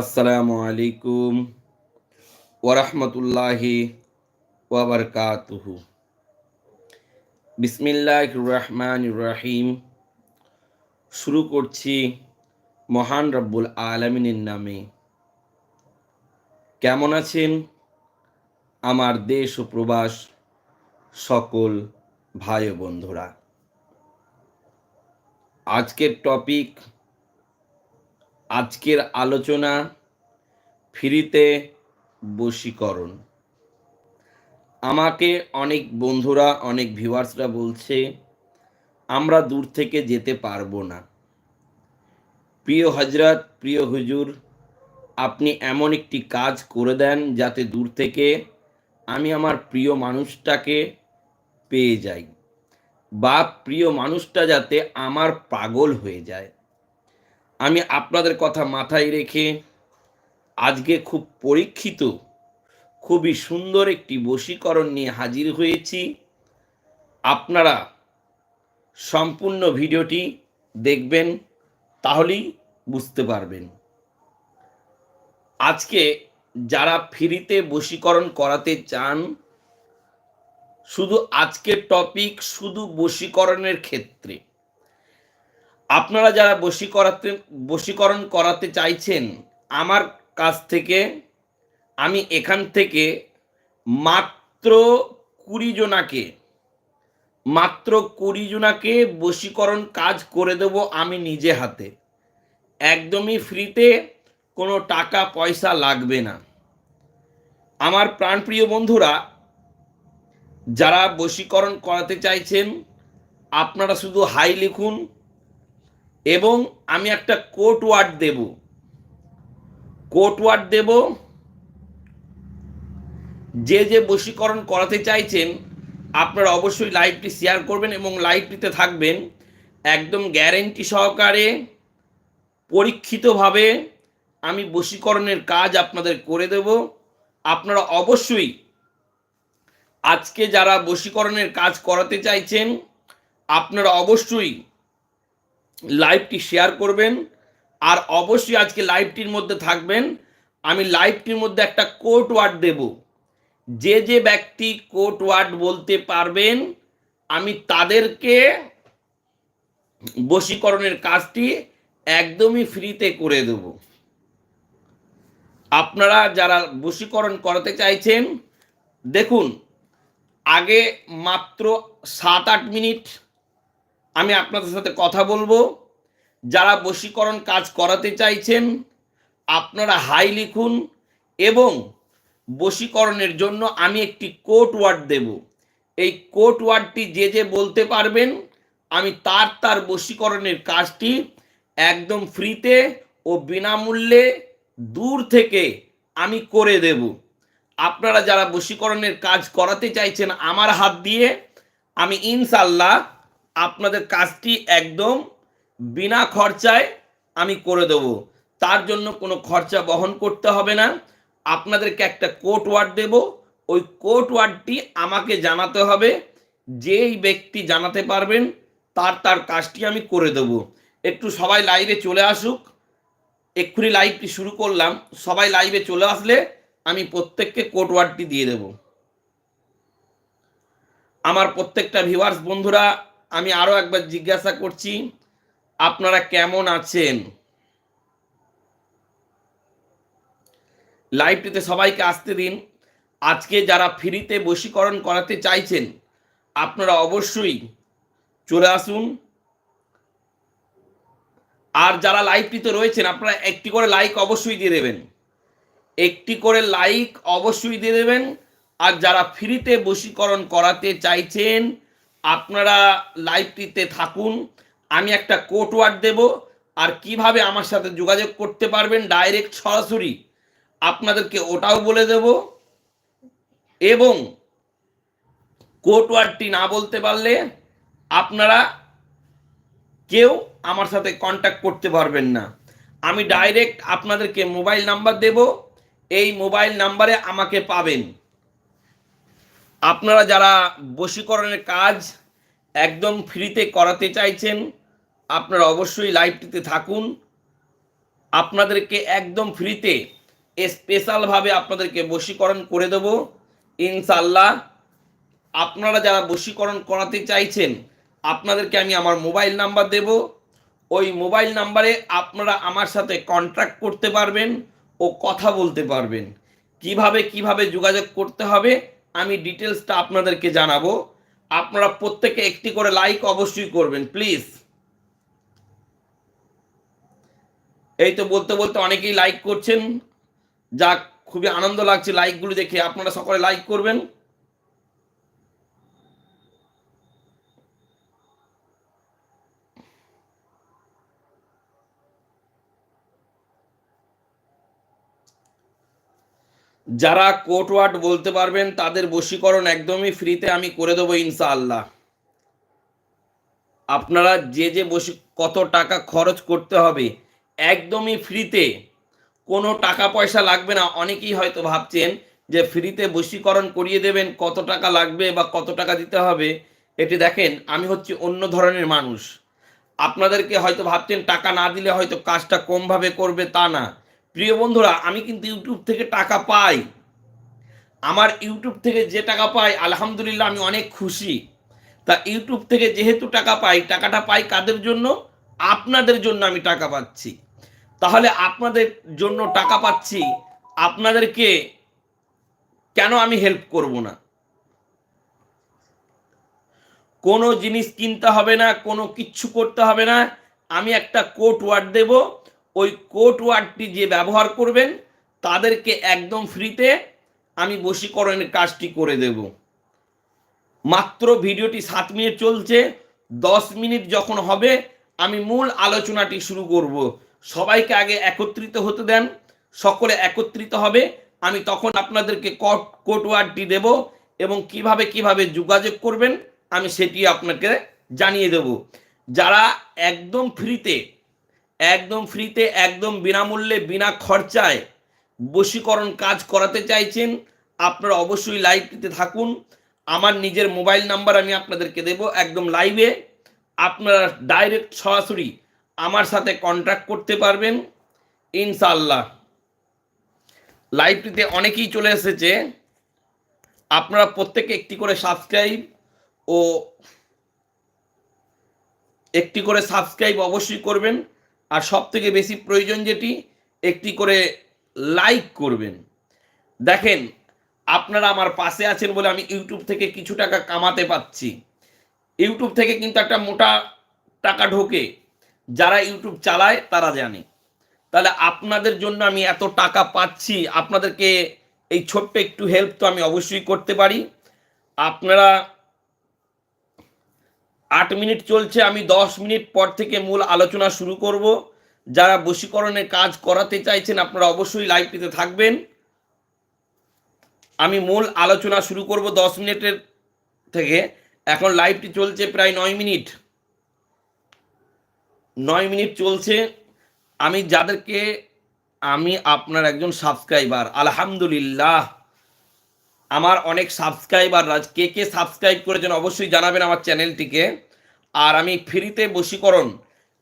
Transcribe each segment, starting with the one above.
আসসালামু আলাইকুম ওরহমতুল্লাহি ওবরকাতুহু বিসমিল্লাহ রহমান রহিম। শুরু করছি মহান রব্বুল আলমিনের নামে। কেমন আছেন? আমার দেশ ও প্রবাস সকল ভাই বন্ধুরা। আজকের টপিক আজকের আলোচনা ফ্রিতে বশীকরণ। আমাকে অনেক বন্ধুরা, অনেক ভিউয়ার্সরা বলছে, আমরা দূর থেকে যেতে পারব না। প্রিয় হজরত প্রিয় হুজুর, আপনি এমন একটি কাজ করে দেন যাতে দূর থেকে আমি আমার প্রিয় মানুষটাকে পেয়ে যাই বা প্রিয় মানুষটা যাতে আমার পাগল হয়ে যায়। আমি আপনাদের কথা মাথায় রেখে আজকে খুব পরীক্ষিত, খুবই সুন্দর একটি বশীকরণ নিয়ে হাজির হয়েছি। আপনারা সম্পূর্ণ ভিডিওটি দেখবেন, তাহলেই বুঝতে পারবেন। আজকে যারা ফ্রিতে বশীকরণ করাতে চান, শুধু আজকের টপিক শুধু বশীকরণের ক্ষেত্রে। আপনারা যারা বশী করাতে বশীকরণ করাতে চাইছেন, আমার কাছ থেকে, আমি এখান থেকে মাত্র কুড়ি জনাকে, মাত্র কুড়ি জনাকে বশীকরণ কাজ করে দেব আমি নিজে হাতে। একদমই ফ্রিতে কোনো টাকা, পয়সা লাগবে না। আমার প্রাণপ্রিয় বন্ধুরা, যারা বশীকরণ করাতে চাইছেন, আপনারা শুধু হাই লিখুন এবং আমি একটা কোট ওয়ার্ড দেব। কোট ওয়ার্ড দেব, যে যে বশীকরণ করাতে চাইছেন, আপনারা অবশ্যই লাইভটি শেয়ার করবেন এবং লাইভটিতে থাকবেন। একদম গ্যারেন্টি সহকারে, পরীক্ষিতভাবে আমি বশীকরণের কাজ আপনাদের করে দেব। আপনারা অবশ্যই আজকে যারা বশীকরণের কাজ করাতে চাইছেন, আপনারা অবশ্যই লাইভটি শেয়ার করবেন আর অবশ্যই আজকে লাইভটির মধ্যে থাকবেন। আমি লাইভটির মধ্যে একটা কোট ওয়ার্ড দেব। যে যে ব্যক্তি কোট ওয়ার্ড বলতে পারবেন, আমি তাদেরকে বশীকরণের কাজটি একদমই ফ্রিতে করে দেব। আপনারা যারা বশীকরণ করাতে চাইছেন, দেখুন, আগে মাত্র সাত আট মিনিট আমি আপনাদের সাথে কথা বলব। যারা বশীকরণ কাজ করাতে চাইছেন, আপনারা হাই লিখুন এবং বশীকরণের জন্য আমি একটি কোট ওয়ার্ড দেব। এই কোট ওয়ার্ডটি যে যে বলতে পারবেন, আমি তার তার বশীকরণের কাজটি একদম ফ্রিতে ও বিনামূল্যে দূর থেকে আমি করে দেব। আপনারা যারা বশীকরণের কাজ করাতে চাইছেন আমার হাত দিয়ে, আমি ইনশাল্লাহ আপনাদের কাজটি একদম বিনা খরচায় আমি করে দেব। তার জন্য কোনো খরচা বহন করতে হবে না। আপনাদেরকে একটা কোট ওয়ার্ড দেব। ওই কোট ওয়ার্ডটি আমাকে জানাতে হবে। যেই ব্যক্তি জানাতে পারবেন, তার তার কাজটি আমি করে দেব। একটু সবাই লাইভে চলে আসুক। এক্ষুনি লাইভটি শুরু করলাম। সবাই লাইভে চলে আসলে আমি প্রত্যেককে কোট ওয়ার্ডটি দিয়ে দেব। আমার প্রত্যেকটা ভিউয়ার্স বন্ধুরা আমি আরও একবার জিজ্ঞাসা করছি, আপনারা কেমন আছেন? লাইভটিতে সবাইকে আসতে দিন। আজকে যারা ফ্রিতে বশীকরণ করাতে চাইছেন, আপনারা অবশ্যই চলে আসুন। আর যারা লাইভটিতে রয়েছেন, আপনারা একটি করে লাইক অবশ্যই দিয়ে দেবেন। একটি করে লাইক অবশ্যই দিয়ে দেবেন। আর যারা ফ্রিতে বশীকরণ করাতে চাইছেন আপনারা লাইভটিতে থাকুন। আমি একটা কোট ওয়ার্ড দেব, আর কীভাবে আমার সাথে যোগাযোগ করতে পারবেন ডাইরেক্ট সরাসরি আপনাদেরকে ওটাও বলে দেব। এবং কোট ওয়ার্ডটি না বলতে পারলে আপনারা কেউ আমার সাথে কন্ট্যাক্ট করতে পারবেন না। আমি ডাইরেক্ট আপনাদেরকে মোবাইল নাম্বার দেব। এই মোবাইল নাম্বারে আমাকে পাবেন। আপনারা যারা বশীকরণের কাজ একদম ফ্রিতে করাতে চাইছেন, আপনারা অবশ্যই লাইভটিতে থাকুন। আপনাদেরকে একদম ফ্রিতে স্পেশালভাবে আপনাদেরকে বশীকরণ করে দেব। ইনশাল্লাহ আপনারা যারা বশীকরণ করাতে চাইছেন, আপনাদেরকে আমি আমার মোবাইল নাম্বার দেব। ওই মোবাইল নাম্বারে আপনারা আমার সাথে কন্ট্যাক্ট করতে পারবেন ও কথা বলতে পারবেন। কীভাবে কীভাবে যোগাযোগ করতে হবে আমি ডিটেলসটা আপনাদেরকে জানাব। আপনারা প্রত্যেকে একটি করে লাইক অবশ্যই করবেন প্লিজ এই তো বলতে বলতে অনেকেই লাইক করছেন। যা খুবই আনন্দ লাগছে লাইকগুলো দেখে। আপনারা সকলে লাইক করবেন। যারা কোট ওয়ার্ড বলতে পারবেন, তাদের বশীকরণ একদমই ফ্রিতে আমি করে দেবো ইনশাআল্লাহ। আপনারা যে যে বসি কত টাকা খরচ করতে হবে, একদমই ফ্রিতে কোনো টাকা পয়সা লাগবে না, অনেকেই হয়তো ভাবছেন যে ফ্রিতে বশীকরণ করিয়ে দেবেন, কত টাকা লাগবে বা কত টাকা দিতে হবে। এটি দেখেন, আমি হচ্ছি অন্য ধরনের মানুষ। আপনাদেরকে হয়তো ভাবছেন, টাকা না দিলে হয়তো কাজটা কমভাবে করবে, তা না। প্রিয় বন্ধুরা, আমি কিন্তু ইউটিউব থেকে টাকা পাই। আমার ইউটিউব থেকে যে টাকা পাই, আলহামদুলিল্লাহ আমি অনেক খুশি। তা ইউটিউব থেকে যেহেতু টাকা পাই, টাকাটা পাই কাদের জন্য? আপনাদের জন্য আমি টাকা পাচ্ছি। তাহলে আপনাদের জন্য টাকা পাচ্ছি, আপনাদেরকে কেন আমি হেল্প করব না? কোনো জিনিস কিনতে হবে না, কোনো কিচ্ছু করতে হবে না। আমি একটা কোট ওয়ার্ড দেব। ওই কোট ওয়ার্ডটি যে ব্যবহার করবেন, তাদেরকে একদম ফ্রিতে আমি বশীকরণের কাজটি করে দেব। মাত্র ভিডিওটি সাত মিনিট চলছে, দশ মিনিট যখন হবে, আমি মূল আলোচনাটি শুরু করব। সবাইকে আগে একত্রিত হতে দেন, সকলে একত্রিত হবে, আমি তখন আপনাদেরকে কোট ওয়ার্ডটি দেব এবং কীভাবে কীভাবে যোগাযোগ করবেন, আমি সেটি আপনাকে জানিয়ে দেব। যারা একদম ফ্রিতে একদম ফ্রিতে, একদম বিনামূল্যে, বিনা খরচায় বশীকরণ কাজ করাতে চাইছেন, আপনারা অবশ্যই লাইভটিতে থাকুন। আমার নিজের মোবাইল নাম্বার আমি আপনাদেরকে দেব একদম লাইভে আপনারা ডাইরেক্ট সরাসরি আমার সাথে কন্ট্যাক্ট করতে পারবেন। ইনশাল্লাহ লাইভটিতে অনেকেই চলে এসেছে। আপনারা প্রত্যেকে একটি করে সাবস্ক্রাইব ও একটি করে সাবস্ক্রাইব অবশ্যই করবেন। আর সব থেকে বেশি প্রয়োজন যেটি, একটি করে লাইক করবেন। দেখেন, আপনারা আমার পাশে আছেন বলে আমি ইউটিউব থেকে কিছু টাকা কামাতে পাচ্ছি। ইউটিউব থেকে কিন্তু একটা মোটা টাকা ঢোকে। যারা ইউটিউব চালায়, তারা জানে। তাহলে আপনাদের জন্য আমি এত টাকা পাচ্ছি, আপনাদেরকে এই ছোট্ট একটু হেল্প তো আমি অবশ্যই করতে পারি। আপনারা আট মিনিট চলছে, আমি দশ মিনিট পর থেকে মূল আলোচনা শুরু করব। যারা বশীকরণের কাজ করাতে চাইছেন, আপনারা অবশ্যই লাইভটিতে থাকবেন। আমি মূল আলোচনা শুরু করব দশ মিনিটের থেকে। এখন লাইভটি চলছে প্রায় নয় মিনিট। নয় মিনিট চলছে। আমি যাদেরকে, আমি আপনার একজন সাবস্ক্রাইবার আলহামদুলিল্লাহ। আমার অনেক সাবস্ক্রাইবার কে কে সাবস্ক্রাইব করেছেন অবশ্যই জানাবেন আমার চ্যানেলটিকে আর আমি ফ্রিতে বশীকরণ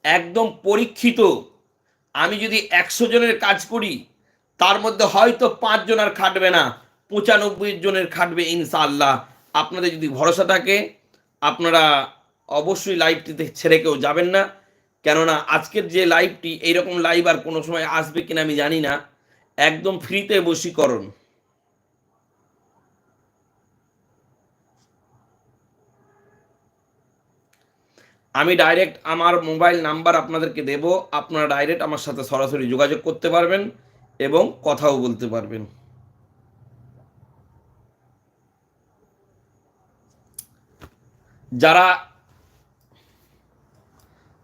একদম পরীক্ষিত। আমি যদি একশো জনের কাজ করি, তার মধ্যে হয়তো পাঁচজন আর খাটবে না। পঁচানব্বই জনের খাটবে ইনশাআল্লাহ। আপনাদের যদি ভরসা থাকে, আপনারা অবশ্যই লাইভটিতে ছেড়ে কেউ যাবেন না। কেননা আজকের যে লাইভটি এইরকম লাইভ আর কোনো সময় আসবে কিনা আমি জানি না। একদম ফ্রিতে বশীকরণ। আমি ডাইরেক্ট আমার মোবাইল নাম্বার আপনাদেরকে দেব। আপনারা ডাইরেক্ট আমার সাথে সরাসরি যোগাযোগ করতে পারবেন এবং কথাও বলতে পারবেন। যারা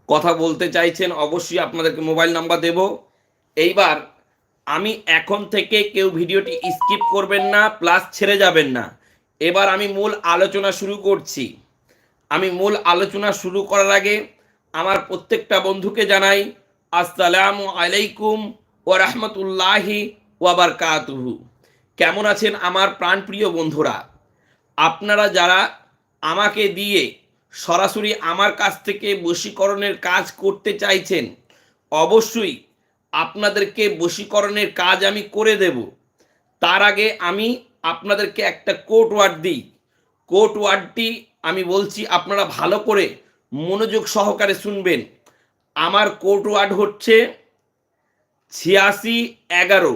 কথা বলতে চাইছেন, অবশ্যই আপনাদেরকে মোবাইল নাম্বার দেব। এইবার আমি এখন থেকে কেউ ভিডিওটি স্কিপ করবেন না প্লাস ছেড়ে যাবেন না। এবার আমি মূল আলোচনা শুরু করছি। আমি মূল আলোচনা শুরু করার আগে আমার প্রত্যেকটা বন্ধুকে জানাই, আসসালামু আলাইকুম ও রহমতুল্লাহি ওয়াবার কাতুহু কেমন আছেন আমার প্রাণপ্রিয় বন্ধুরা? আপনারা যারা আমাকে দিয়ে সরাসরি আমার কাছ থেকে বশীকরণের কাজ করতে চাইছেন, অবশ্যই আপনাদেরকে বশীকরণের কাজ আমি করে দেব। তার আগে আমি আপনাদেরকে একটা কোট ওয়ার্ড দিই। কোট ওয়ার্ডটি আমি বলছি আপনারা ভালো করে মনোযোগ সহকারে শুনবেন। আমার কোট ওয়ার্ড হচ্ছে ছিয়াশি এগারো।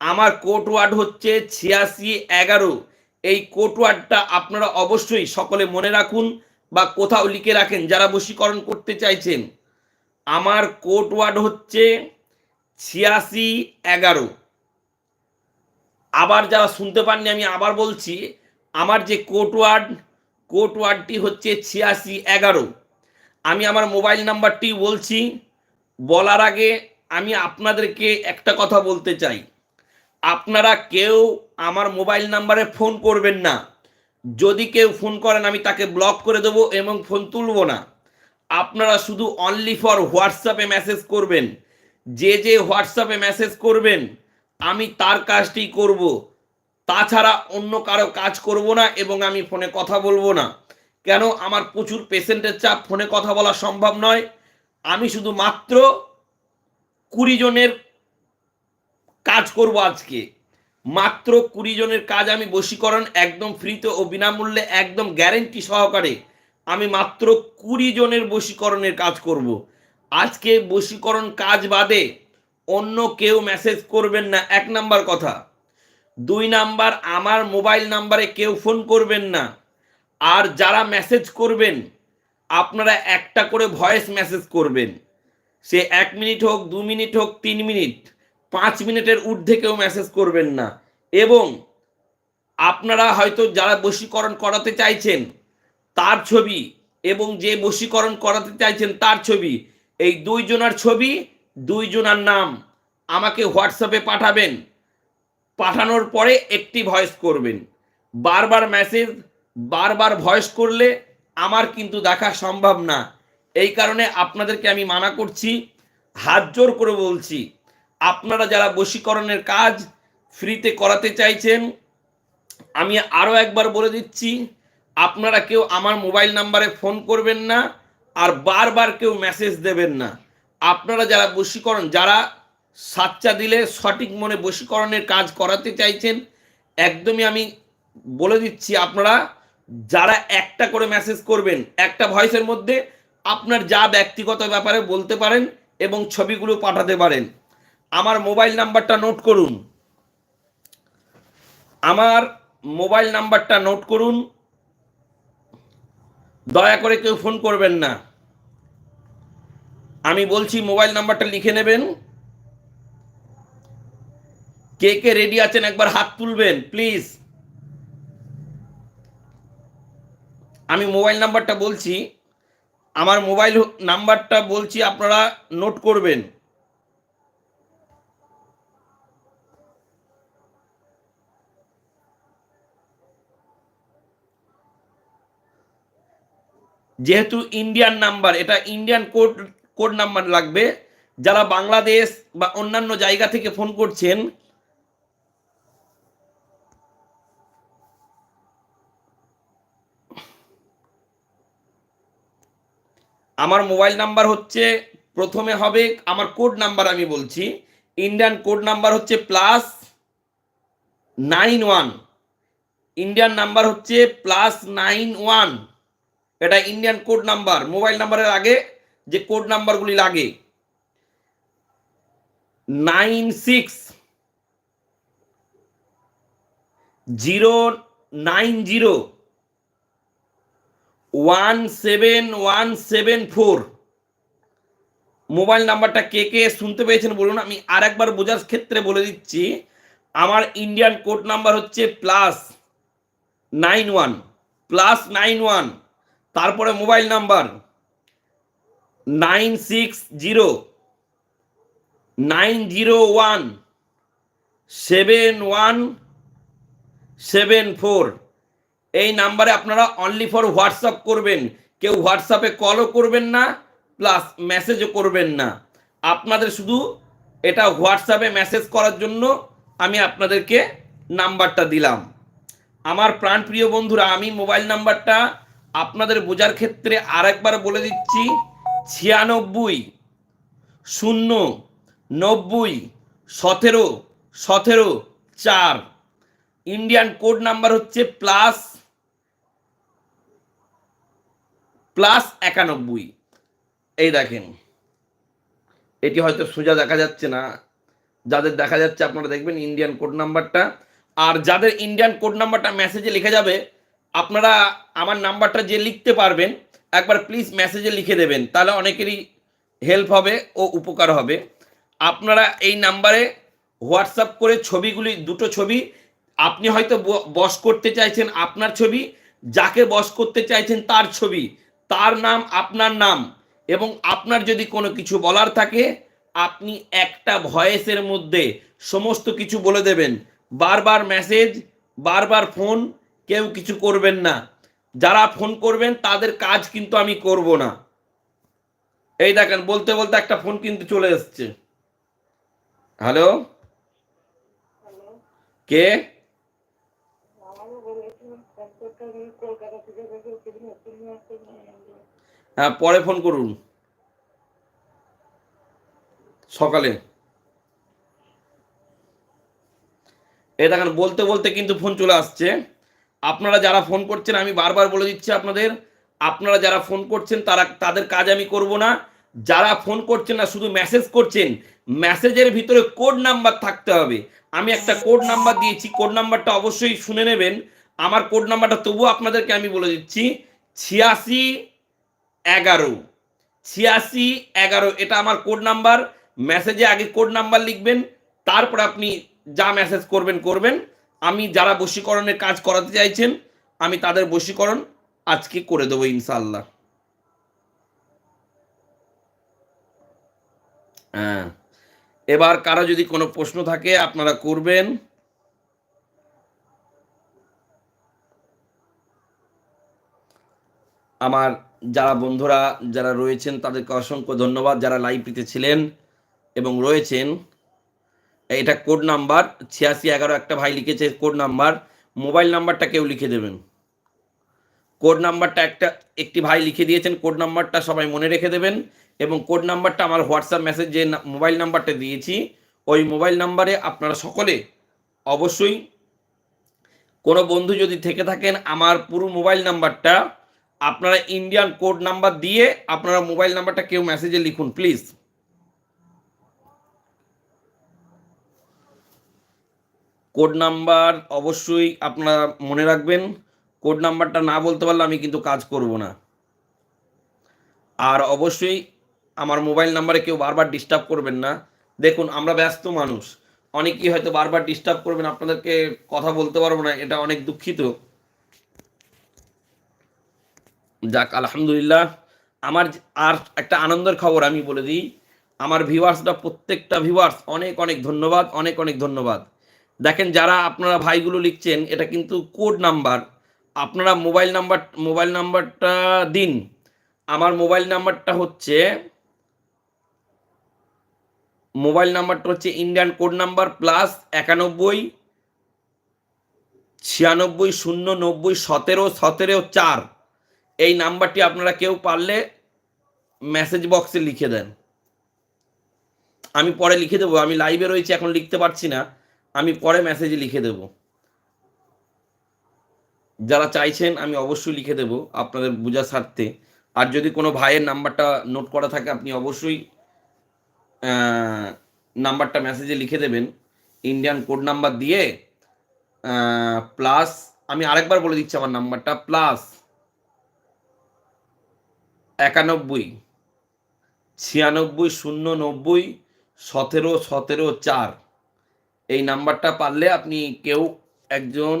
আমার কোট ওয়ার্ড হচ্ছে ছিয়াশি এগারো। এই কোট ওয়ার্ডটা আপনারা অবশ্যই সকলে মনে রাখুন বা কোথাও লিখে রাখেন যারা বশীকরণ করতে চাইছেন। আমার কোট ওয়ার্ড হচ্ছে ছিয়াশি এগারো। আবার যারা শুনতে পাননি আমি আবার বলছি, আমার যে কোট ওয়ার্ড কোট ওয়ার্ডটি হচ্ছে ছিয়াশি এগারো। আমি আমার মোবাইল নাম্বারটি বলছি। বলার আগে আমি আপনাদেরকে একটা কথা বলতে চাই। আপনারা কেউ আমার মোবাইল নাম্বারে ফোন করবেন না। যদি কেউ ফোন করেন, আমি তাকে ব্লক করে দেবো এবং ফোন তুলবো না। আপনারা শুধু অনলি ফর হোয়াটসঅ্যাপে মেসেজ করবেন। যে যে হোয়াটসঅ্যাপে মেসেজ করবেন, আমি তার কাজটি করব। তাছাড়া অন্য কারও কাজ করব না এবং আমি ফোনে কথা বলব না। কেন? আমার প্রচুর পেশেন্টের চাপ, ফোনে কথা বলা সম্ভব নয়। আমি শুধু মাত্র কুড়ি জনের কাজ করব আজকে। মাত্র কুড়ি জনের কাজ আমি বশীকরণ একদম ফ্রিতে ও বিনামূল্যে একদম গ্যারেন্টি সহকারে আমি মাত্র কুড়ি জনের বশীকরণের কাজ করব। আজকে বশীকরণ কাজ বাদে অন্য কেউ মেসেজ করবেন না। এক নাম্বার কথা। দুই নাম্বার, আমার মোবাইল নাম্বারে কেউ ফোন করবেন না। আর যারা মেসেজ করবেন, আপনারা একটা করে ভয়েস মেসেজ করবেন। সে এক মিনিট হোক, দু মিনিট হোক, তিন মিনিট, পাঁচ মিনিটের ঊর্ধ্বে কেউ মেসেজ করবেন না। এবং আপনারা হয়তো যারা বশীকরণ করাতে চাইছেন, তার ছবি এবং যে বশীকরণ করাতে চাইছেন, তার ছবি, এই দুইজনার ছবি, দুইজনার নাম আমাকে হোয়াটসঅ্যাপে পাঠাবেন। পাঠানোর পরে একটি ভয়েস করবেন। বারবার মেসেজ বারবার ভয়েস করলে আমার কিন্তু দেখা সম্ভব না। এই কারণে আপনাদেরকে আমি মানা করছি, হাত জোর করে বলছি, আপনারা যারা বশীকরণের কাজ ফ্রিতে করাতে চাইছেন, আমি আরও একবার বলে দিচ্ছি, আপনারা কেউ আমার মোবাইল নাম্বারে ফোন করবেন না, আর বারবার কেউ মেসেজ দেবেন না। আপনারা যারা বশীকরণ, যারা সাচ্চা দিলে সঠিক মনে বশীকরণের কাজ করাতে চাইছেন। একদমই আমি বলে দিচ্ছি আপনারা, যারা একটা করে মেসেজ করবেন, একটা ভয়েসের মধ্যে আপনার যা ব্যক্তিগত ব্যাপারে বলতে পারেন এবং ছবিগুলো পাঠাতে পারেন। আমার মোবাইল নাম্বারটা নোট করুন। আমার মোবাইল নাম্বারটা নোট করুন। দয়া করে কেউ ফোন করবেন না। আমি বলছি মোবাইল নাম্বারটা লিখে নেবেন। কে কে রেডি আছেন একবার হাত তুলবেন প্লিজ আমি মোবাইল নাম্বারটা বলছি, আমার মোবাইল নাম্বারটা বলছি, আপনারা নোট করবেন। যেহেতু ইন্ডিয়ান নাম্বার এটা ইন্ডিয়ান কোড কোড নাম্বার লাগবে, যারা বাংলাদেশ বা অন্যান্য জায়গা থেকে ফোন করছেন আমার মোবাইল নাম্বার হচ্ছে, প্রথমে হবে, আমার কোড নাম্বার আমি বলছি। ইন্ডিয়ান কোড নাম্বার হচ্ছে plus nine one. Indian number হচ্ছে প্লাস নাইন ওয়ান। এটা ইন্ডিয়ান কোড নাম্বার। মোবাইল নাম্বারের আগে যে কোড নাম্বারগুলি লাগে। Nine six. Zero nine zero. One seven one seven four mobile নাম্বারটা কে কে শুনতে পেয়েছেন বলুন, আমি আর একবার বোঝার ক্ষেত্রে বলে দিচ্ছি, আমার ইন্ডিয়ান কোড নাম্বার হচ্ছে plus nine one plus nine one তারপরে mobile number nine six zero nine zero one seven one seven four এই নাম্বারে আপনারা অনলি ফর হোয়াটসঅ্যাপ করবেন। কেউ হোয়াটসঅ্যাপে কলও করবেন না প্লাস মেসেজও করবেন না। আপনাদের শুধু এটা হোয়াটসঅ্যাপে মেসেজ করার জন্য আমি আপনাদেরকে নাম্বারটা দিলাম। আমার প্রাণপ্রিয় বন্ধুরা, আমি মোবাইল নাম্বারটা আপনাদের বোঝার ক্ষেত্রে আরেকবার বলে দিচ্ছি, ছিয়ানব্বই, শূন্য, নব্বই, সতেরো সতেরো, চার। ইন্ডিয়ান কোড নাম্বার হচ্ছে প্লাস প্লাস একানব্বই। এই দেখেন, এটি হয়তো সোজা দেখা যাচ্ছে না। যাদের দেখা যাচ্ছে আপনারা দেখবেন ইন্ডিয়ান কোড নাম্বারটা আর যাদের ইন্ডিয়ান কোড নাম্বারটা মেসেজে লিখে যাবে, আপনারা আমার নাম্বারটা যে লিখতে পারবেন, একবার প্লিজ মেসেজে লিখে দেবেন। তাহলে অনেকেরই হেল্প হবে ও উপকার হবে। আপনারা এই নাম্বারে হোয়াটসঅ্যাপ করে ছবিগুলি, দুটো ছবি, আপনি হয়তো বস করতে চাইছেন আপনার ছবি, যাকে বস করতে চাইছেন তার ছবি তার নাম আপনার নাম এবং আপনার যদি কোনো কিছু বলার থাকে আপনি একটা ভয়েসের মধ্যে সমস্ত কিছু বলে দেবেন। বারবার মেসেজ বারবার ফোন কেউ কিছু করবেন না। যারা ফোন করবেন তাদের কাজ কিন্তু আমি করব না। এই দেখেন বলতে বলতে একটা ফোন কিন্তু চলে এসছে। হ্যালো কে? হ্যাঁ পরে ফোন করুন। সকালে। এ দেখেন, বলতে বলতে কিন্তু ফোন চলে আসছে। আপনারা যারা ফোন করছেন, আমি বারবার বলে দিচ্ছি আপনাদের, আপনারা যারা ফোন করছেন, তারা, তাদের কাজ আমি করব না। যারা ফোন করছেন না, শুধু মেসেজ করছেন মেসেজের ভিতরে কোড নাম্বার থাকতে হবে। আমি একটা কোড নাম্বার দিয়েছি কোড নাম্বারটা অবশ্যই শুনে নেবেন। আমার কোড নাম্বারটা তবুও আপনাদেরকে আমি বলে দিচ্ছি, ছিয়াশি এগারো। ছিয়াশি, এগারো, এটা আমার কোড নাম্বার মেসেজে আগে কোড নাম্বার লিখবেন, তারপর আপনি যা মেসেজ করবেন করবেন। আমি যারা বশীকরণের কাজ করাতে চাইছেন, আমি তাদের বশীকরণ আজকে করে দেবো ইনশাল্লাহ হ্যাঁ। এবার কারও যদি কোনো প্রশ্ন থাকে, আপনারা করবেন। আমার যারা বন্ধুরা, যারা রয়েছেন, তাদেরকে অসংখ্য ধন্যবাদ। যারা লাইভটিতে ছিলেন এবং রয়েছেন, এটা কোড নাম্বার ছিয়াশি এগারো একটা ভাই লিখেছে কোড নাম্বার মোবাইল নাম্বারটা কেউ লিখে দেবেন। কোড নাম্বারটা একটা, একটি ভাই লিখে দিয়েছেন কোড নাম্বারটা সবাই মনে রেখে দেবেন। এবং কোড নাম্বারটা আমার হোয়াটসঅ্যাপ মেসেজ যে মোবাইল নাম্বারটা দিয়েছি, ওই মোবাইল নাম্বারে আপনারা সকলে অবশ্যই কোনো বন্ধু যদি থেকে থাকেন, আমার পুরো মোবাইল নাম্বারটা আপনারা ইন্ডিয়ান কোড নাম্বার দিয়ে আপনারা মোবাইল নাম্বারটা কেউ মেসেজে লিখুন প্লিজ কোড নাম্বার অবশ্যই আপনারা মনে রাখবেন। কোড নাম্বারটা না বলতে পারলে আমি কিন্তু কাজ করব না। আর অবশ্যই আমার মোবাইল নাম্বারে কেউ বারবার ডিস্টার্ব করবেন না। দেখুন, আমরা ব্যস্ত মানুষ। অনেকেই হয়তো বারবার ডিস্টার্ব করবেন, আপনাদেরকে কথা বলতে পারব না, এটা অনেক দুঃখিত। যাক, আলহামদুলিল্লাহ। আমার আর একটা আনন্দের খবর আমি বলে দিই। আমার ভিউয়ার্সরা, প্রত্যেকটা ভিউয়ার্স, অনেক অনেক ধন্যবাদ, অনেক অনেক ধন্যবাদ। দেখেন, যারা আপনারা ভাইগুলো লিখছেন, এটা কিন্তু কোড নাম্বার। আপনারা মোবাইল নাম্বার, মোবাইল নাম্বারটা দিন। আমার মোবাইল নাম্বারটা হচ্ছে, মোবাইল নাম্বারটা হচ্ছে ইন্ডিয়ান কোড নাম্বার প্লাস একানব্বই, ছিয়ানব্বই, শূন্য, নব্বই, সতেরো সতেরো, চার। এই নাম্বারটি আপনারা কেউ পারলে মেসেজ বক্সে লিখে দেন। আমি পরে লিখে দেবো, আমি লাইভে রয়েছি, এখন লিখতে পারছি না। আমি পরে মেসেজে লিখে দেব। যারা চাইছেন, আমি অবশ্যই লিখে দেব আপনাদের বোঝার স্বার্থে। আর যদি কোনো ভাইয়ের নাম্বারটা নোট করা থাকে, আপনি অবশ্যই নাম্বারটা মেসেজে লিখে দেবেন। ইন্ডিয়ান কোড নাম্বার দিয়ে প্লাস আমি আরেকবার বলে দিচ্ছি আমার নাম্বারটা প্লাস একানব্বই, ছিয়ানব্বই শূন্য নব্বই সতেরো সতেরো, চার। এই নাম্বারটা পারলে আপনি কেউ একজন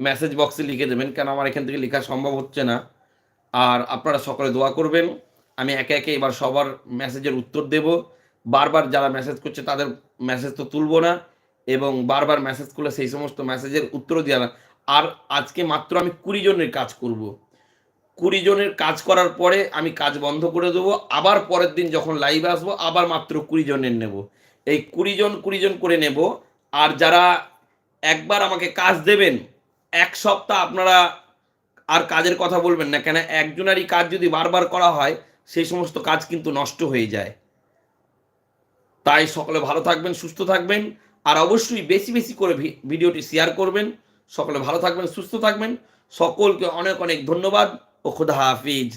মেসেজ বক্সে লিখে দেবেন, কেন আমার এখান থেকে লেখা সম্ভব হচ্ছে না। আর আপনারা সকলে দোয়া করবেন, আমি একে একে এবার সবার মেসেজের উত্তর দেব। বারবার যারা মেসেজ করছে, তাদের মেসেজ তো তুলবো না, এবং বারবার মেসেজ করলে সেই সমস্ত মেসেজের উত্তরও দেওয়া আর আজকে মাত্র আমি কুড়ি জনের কাজ করব। কুড়ি জনের কাজ করার পরে আমি কাজ বন্ধ করে দেবো। আবার পরের দিন যখন লাইভে আসব, আবার মাত্র কুড়ি জনের নেব। এই কুড়ি জন কুড়ি জন করে নেব। আর যারা একবার আমাকে কাজ দেবেন, এক সপ্তাহ আপনারা আর কাজের কথা বলবেন না, কেন একজনেরই কাজ যদি বারবার করা হয় সেই সমস্ত কাজ কিন্তু নষ্ট হয়ে যায়। তাই সকলে ভালো থাকবেন, সুস্থ থাকবেন। আর অবশ্যই বেশি বেশি করে ভিডিওটি শেয়ার করবেন। সকলে ভালো থাকবেন, সুস্থ থাকবেন। সকলকে অনেক অনেক ধন্যবাদ। ও খুদা হাফিজ।